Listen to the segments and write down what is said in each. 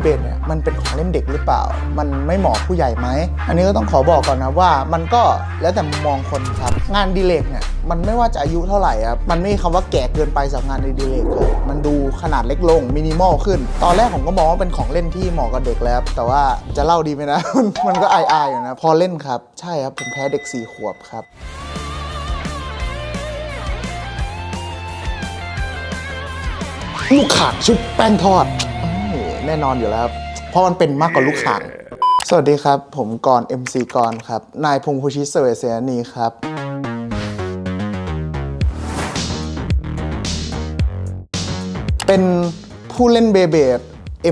เบเนี่ยมันเป็นของเล่นเด็กหรือเปล่า มันไม่เหมาะผู้ใหญ่ไหม อันนี้ก็ต้องขอบอกก่อนนะว่ามันก็แล้วแต่มุมมองคนครับ งานดีเลกเนี่ยมันไม่ว่าจะอายุเท่าไหร่ครับมันไม่มีคำว่าแก่เกินไปสำหรับงานดีเลกครับมันดูขนาดเล็กลงมินิมอลขึ้น ตอนแรกผมก็มองว่าเป็นของเล่นที่เหมาะกับเด็กแล้วครับแต่ว่าจะเล่าดีไหมนะ มันก็อายๆอยู่นะพอเล่นครับใช่ครับผมแพ้เด็กสี่ขวบครับ ลูกขางชุบแป้งทอด แน่นอนอยู่แล้วครับเพราะมันเป็นมากกว่าลูกข่างสวัสดีครับ ผมกรณ์ MC กรณ์ครับ นายพงษ์ภูชิตเสวเสนานีครับ เป็นผู้เล่นเบเบด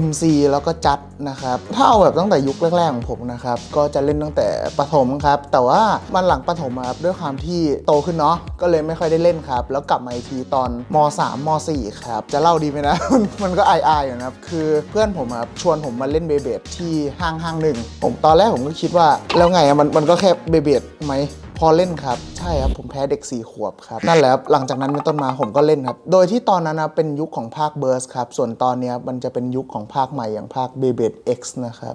MC แล้วก็จัดนะครับ ถ้าเอาแบบตั้งแต่ยุคแรกๆของผมนะครับ ก็จะเล่นตั้งแต่ประถมครับ แต่ว่ามันหลังประถมครับด้วยความที่โตขึ้นเนาะ ก็เลยไม่ค่อยได้เล่นครับ แล้วกลับมาอีกทีตอนม 3ม 4 ครับ จะเล่าดีไหมนะ มันก็อายๆอยู่นะครับ คือเพื่อนผมครับชวนผมมาเล่นเบเบดที่ห้างห้างหนึ่ง ผมตอนแรกผมก็คิดว่าแล้วไงอะมันมันก็แค่เบเบดไหม พอเล่นครับ ใช่ครับ ผมแพ้เด็ก 4 ขวบครับ นั่นแหละครับหลังจากนั้นเป็นต้นมาผมก็เล่นครับ โดยที่ตอนนั้นนะเป็นยุคของภาคเบิร์สครับ ส่วนตอนนี้มันจะเป็นยุคของภาคใหม่อย่างภาค b e b e d X นะครับ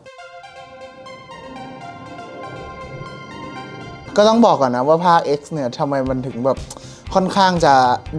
ก็ต้องบอกก่อนนะว่าภาค X เนี่ยทำไมมันถึงแบบค่อนข้างจะ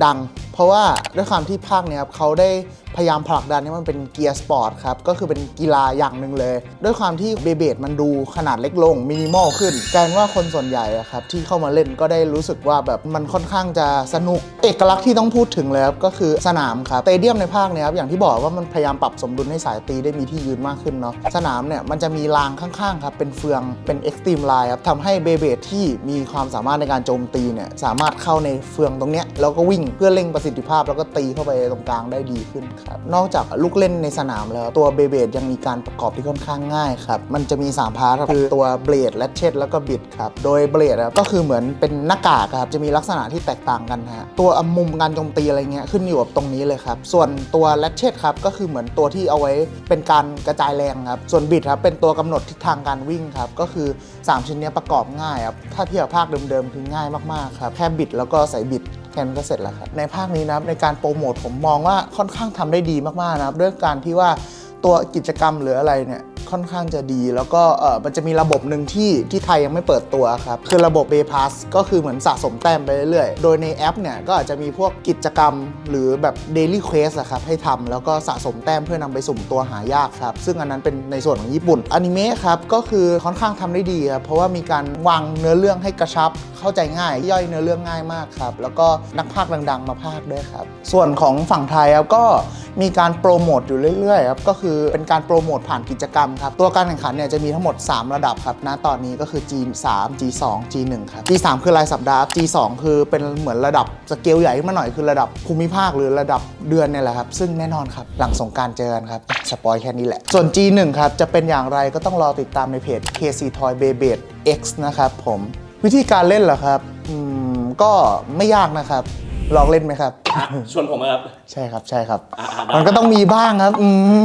ดัง เพราะว่าด้วยความที่ภาคเนี้ยครับเขาได้ พยายามผลักดันให้มันเป็นเกียร์สปอร์ตครับ ก็คือเป็นกีฬาอย่างหนึ่งเลย ด้วยความที่เบเบดมันดูขนาดเล็กลงมินิมอลขึ้นกลายเป็นว่าคนส่วนใหญ่ครับที่เข้ามาเล่นก็ได้รู้สึกว่าแบบมันค่อนข้างจะสนุก เอกลักษณ์ที่ต้องพูดถึงเลยครับก็คือสนามครับสเตเดียมในภาคเนี้ยครับอย่างที่บอกว่ามันพยายามปรับสมดุลให้สายตีได้มีที่ยืนมากขึ้นเนาะสนามเนี่ยมันจะมีรางข้างๆครับเป็นเฟืองเป็นเอ็กซ์ตรีมไลน์ครับทำให้เบเบดที่มีความสามารถในการโจมตีเนี่ยสามารถเข้าในเฟืองตรงเนี้ยแล้วก็วิ่งเพื่อเร่งประสิทธิภาพแล้วก็ตีเข้าไปตรงกลางได้ดีขึ้นครับ นอกจากลูกเล่นในสนามแล้ว ตัวเบเบดยังมีการประกอบที่ค่อนข้างง่ายครับ มันจะมี 3 พาร์ทครับคือตัวเบลดและเชดแล้วก็บิดครับ โดยเบลดก็คือเหมือนเป็นหน้ากากครับ จะมีลักษณะที่แตกต่างกันฮะ ตัวมุมการโจมตีอะไรเงี้ยขึ้นอยู่กับตรงนี้เลยครับ ส่วนตัวแรชเชตครับก็คือเหมือนตัวที่เอาไว้เป็นการกระจายแรงครับ ส่วนบิดครับเป็นตัวกำหนดทิศทางการวิ่งครับ ก็คือ 3 ชิ้นเนี้ยประกอบง่ายครับ ถ้าเทียบกับภาคเดิมๆคือง่ายมากๆครับ แค่บิดแล้วก็ใส่บิด แค่นั้นก็เสร็จแล้วครับในภาคนี้นะในการโปรโมทผมมองว่าค่อนข้างทำได้ดีมากๆนะครับด้วยการที่ว่าตัวกิจกรรมหรืออะไรเนี่ย ค่อนข้างจะดี แล้วก็เออมันจะมีระบบหนึ่งที่ที่ไทยยังไม่เปิดตัวครับ คือระบบ b a y Pass ก็คือเหมือนสะสมแต้มไปเรื่อยๆ โดยในแอปเนี่ย ก็อาจจะมีพวกกิจกรรมหรือแบบ Daily Quest อะครับ ให้ทำแล้วก็สะสมแต้มเพื่อนำไปสุ่มตัวหายากครับ ซึ่งอันนั้นเป็นในส่วนของญี่ปุ่นอนิเมะครับ ก็คือค่อนข้างทำได้ดีครับ เพราะว่ามีการวางเนื้อเรื่องให้กระชับเข้าใจง่าย ย่อยเนื้อเรื่องง่ายมากครับแล้วก็นักพากย์ดัง ๆ มาพากย์ด้วยครับส่วนของฝั่งไทยครับก็ มีการโปรโมทอยู่เรื่อยๆครับก็คือเป็นการโปรโมทผ่านกิจกรรมครับตัวการแข่งขันเนี่ยจะมีทั้งหมด 3 ระดับครับณตอนนี้ก็คือ G3 G2 G1 ครับ G3 คือรายสัปดาห์ G2 คือเป็นเหมือนระดับสเกลใหญ่ขึ้นมาหน่อยคือระดับภูมิภาคหรือระดับเดือนเนี่ยแหละครับซึ่งแน่นอนครับหลังสงกรารเจอกันครับสปอยแค่นี้แหละ ส่วน G1 ครับจะเป็นอย่างไรก็ต้องรอติดตามในเพจ KC Toy Beyblade X นะครับผมวิธีการเล่นเหรอครับก็ไม่ยากนะครับ ลองเล่นไหมครับอะชวนผมนะครับ ใช่ครับใช่ครับอะอะได้มันก็ต้องมีบ้างครับอืม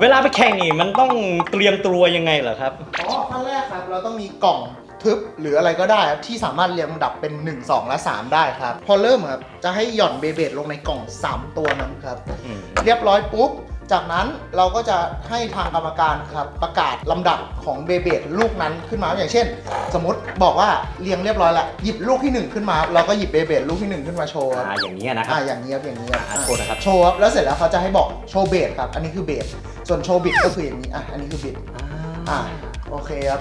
เวลาไปแข่งนี่มันต้องเตรียมตัวยังไงเหรอครับ อ๋อขั้นแรกครับ เราต้องมีกล่องทึบหรืออะไรก็ได้ครับที่สามารถเรียงลำดับเป็น 1 2 และ 3 ได้ครับ พอเริ่มครับจะให้หย่อนเบเบดลงในกล่อง 3 ตัวนั้นครับอืมเรียบร้อยปุ๊บ จากนั้นเราก็จะให้ทางกรรมการครับประกาศลำดับของเบเบดลูกนั้นขึ้นมาอย่างเช่น สมมติบอกว่าเรียงเรียบร้อยแล้วหยิบลูกที่หนึ่งขึ้นมา เราก็หยิบเบเบดลูกที่หนึ่งขึ้นมาโชว์ครับอ่าอย่างนี้ยนะครัอ่าบอย่างนี้ครับอย่างนี้ครับอ่าโชว์นะครับโชว์ครับแล้วเสร็จแล้วเขาจะให้บอกโชว์เบสครับอันนี้คือเบสส่วนโชว์บิดก็คืออย่างนี้อะอันนี้คือบิด อ่า โอเคครับ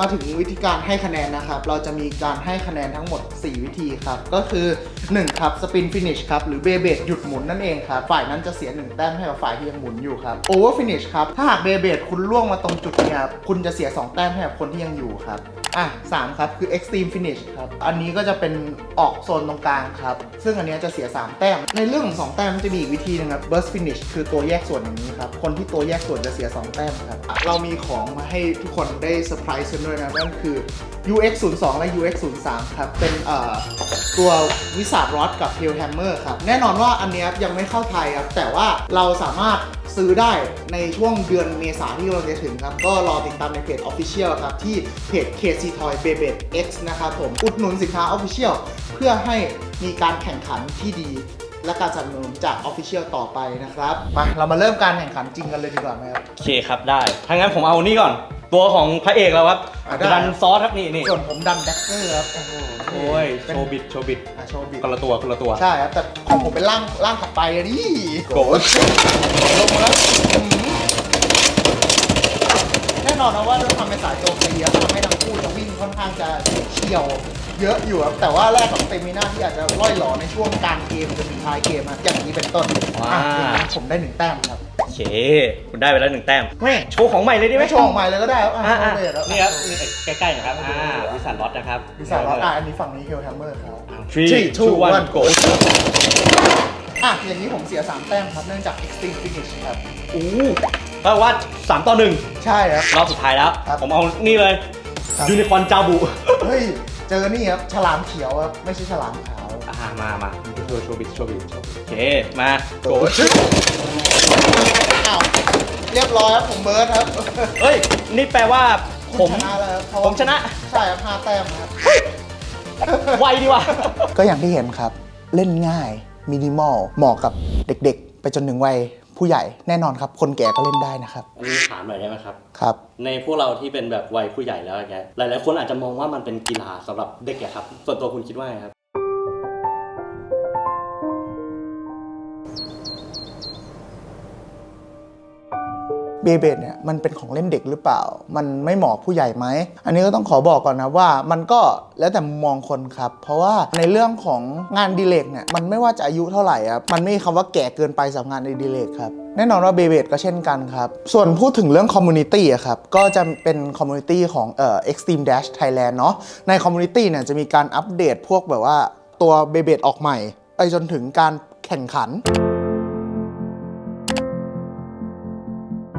มาถึงวิธีการให้คะแนนนะครับ เราจะมีการให้คะแนนทั้งหมด 4 วิธีครับ ก็คือ 1 ครับสปินฟินิชครับ หรือเบเบดหยุดหมุนนั่นเองครับ ฝ่ายนั้นจะเสีย 1 แต้มให้กับฝ่ายที่ยังหมุนอยู่ครับโอเวอร์ฟินิชครับ ถ้าหากเบเบดคุณล่วงมาตรงจุดเนี้ครับ คุณจะเสีย 2 แต้มให้กับคนที่ยังอยู่ครับ อะสามครับ คือ extreme finish ครับ อันนี้ก็จะเป็นออกโซนตรงกลางครับ ซึ่งอันเนี้ยจะเสีย 3 แต้ม ในเรื่องของ 2 แต้มมันจะมีอีกวิธีหนึงครับ burst finish คือตัวแยกส่วนอย่างนี้ครับ คนที่ตัวแยกส่วนจะเสีย 2 แต้มครับอะเรามีของมาให้ทุกคนได้เซอร์ไพรส์กันด้วยนะนั่นคือ UX 0 2และ UX 0 3ครับ เป็นเอ่อตัววิสาดรอดกับ Tail Hammer ครับ แน่นอนว่าอันเนี้ยยังไม่เข้าไทยครับ แต่ว่าเราสามารถ ซื้อได้ในช่วงเดือนเมษาที่กำลังจะถึงครับ ก็รอติดตามในเพจ Official ครับ ที่เพจ KC Toy b e b e X นะครับผม อุดหนุนสินค้า Official เพื่อให้มีการแข่งขันที่ดี และการสนับสนุนจาก Official ต่อไปนะครับมาเรามาเริ่มการแข่งขันจริงกันเลยดีกว่าไหมครับ โอเคครับได้ถ้างั้นผมเอานี่ก่อน ตัวของพระเอกเราครับอะได้ ดันซอสครับนี่นี่ส่วนผมดันแดกเกอร์ครับโอ้โห โอ้ยเป็นโชว์บิดโชว์บิดอะโชว์บิดคนละตัวคนละตัว ใช่ครับแต่ของผมเป็นร่างร่างถัดไปอะดิโกรธ ลงมาแล้วอืมแน่นอนนะว่าด้วยความเป็นสายโจมตีอะทำให้ทั้งคู่จะวิ่งค่อนข้างจะเฉียวเยอะอยู่ครับแต่ว่าแรกของเตมิน่าที่อาจจะล่อยหลอในช่วงกลางเกมจนถึงท้ายเกมอะอย่างนี้เป็นต้นอะอย่างนี้ผมได้หนึ่งแต้มครับโอ เค คุณได้ไปแล้วหนึ่งแต้มแม่โชว์ของใหม่เลยดีไหมไม่โชว์ออกใหม่เลยก็ได้ครับอะอ่าโชว์เลยครับนี่ครับนี่ใกล้ๆนะครับอ่าวิสันล็อตนะครับดิสานล็อตอะอันนี้ฝั่งนี้เฮลแฮมเมอร์ครับ three Three, two two, one one, go อะ อย่างนี้ผมเสีย 3 แต้มครับ เนื่องจาก extreme finish ครับ อู้แปลว่าสามต่อหนึ่งใช่ครับ รอบสุดท้ายแล้ว ครับ ผมเอานี่เลยครับยูนิคอร์นจาบุเฮ้ย เจอนี่ครับ ฉลามเขียวครับ ไม่ใช่ฉลามขาว อ่ามามา โชว์โชว์บิดโชว์บิดโอเคมาโกอ้าวเรียบร้อยครับผมเบิร์ดครับเฮ้ย นี่แปลว่าผมชนะแล้วครับเพราผมชนะ ใช่ครับห้าแต้มครับ ไวดีว่ะ ก็อย่างที่เห็นครับ เล่นง่ายมินิมอลเหมาะกับเด็กๆ ไปจนถึงวัยผู้ใหญ่แน่นอนครับ คนแก่ก็เล่นได้นะครับอันนี้ถามหน่อยได้ไหมครับ ครับ ในพวกเราที่เป็นแบบวัยผู้ใหญ่แล้วแกหลายๆคนอาจจะมองว่ามันเป็นกีฬาสำหรับเด็กอะครับ ส่วนตัวคุณคิดว่าไงครับ เบเบดเนี่ยมันเป็นของเล่นเด็กหรือเปล่า มันไม่เหมาะผู้ใหญ่ไหม อันนี้ก็ต้องขอบอกก่อนนะว่า มันก็แล้วแต่มองคนครับ เพราะว่าในเรื่องของงานดีเลกเนี่ยมันไม่ว่าจะอายุเท่าไหร่ครับมันไม่มีคำว่าแก่เกินไปสำหรับงานดีเลกครับแน่นอนว่าเบเบดก็เช่นกันครับ ส่วนพูดถึงเรื่องคอมมูนิตี้อะครับ ก็จะเป็นคอมมูนิตี้ของเอ่อ Extreme Dash Thailand เนาะในคอมมูนิตี้เนี่ยจะมีการอัปเดตพวกแบบว่าตัวเบเบดออกใหม่ ไปจนถึงการแข่งขัน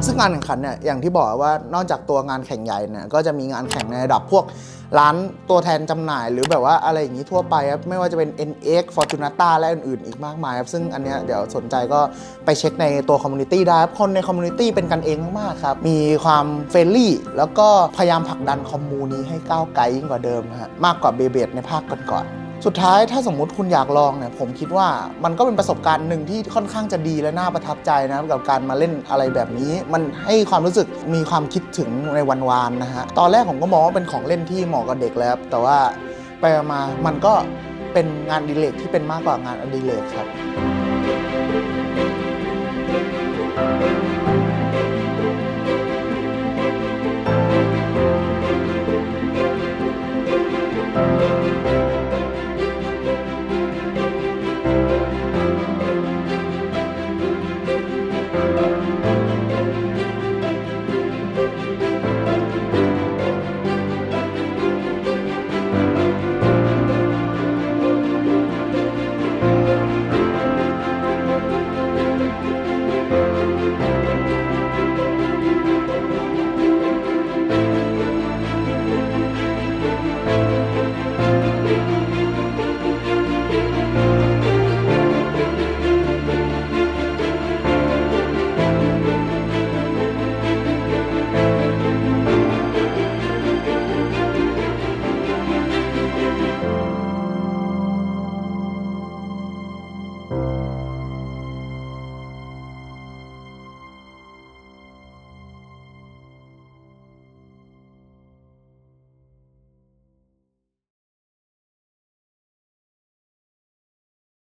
ซึ่งงานแข่งขันเนี่ยอย่างที่บอกว่านอกจากตัวงานแข่งใหญ่เนี่ยก็จะมีงานแข่งในระดับพวกร้านตัวแทนจำหน่าย หรือแบบว่าอะไรอย่างนี้ทั่วไปครับไม่ว่าจะเป็น NX Fortunata และอื่นๆ อีกมากมายครับซึ่งอันเนี้ยเดี๋ยวสนใจก็ไปเช็คในตัวคอมมูนิตี้ได้ครับคนในคอมมูนิตี้เป็นกันเองมากๆครับ มีความเฟรนลี่ แล้วก็พยายามผลักดันคอมมูนี้ให้ก้าวไกลยิ่งกว่าเดิมฮะมากกว่าเบเบดในภาคก่อนๆ สุดท้ายถ้าสมมุติคุณอยากลองเนี่ยผมคิดว่ามันก็เป็นประสบการณ์หนึ่งที่ค่อนข้างจะดีและน่าประทับใจนะกับการมาเล่นอะไรแบบนี้ มันให้ความรู้สึกมีความคิดถึงในวันวานนะฮะตอนแรกผมก็มองว่าเป็นของเล่นที่เหมาะกับเด็กแล้ว แต่ว่าไปมามันก็เป็นงานดีเลกที่เป็นมากกว่างานอดิเลกครับ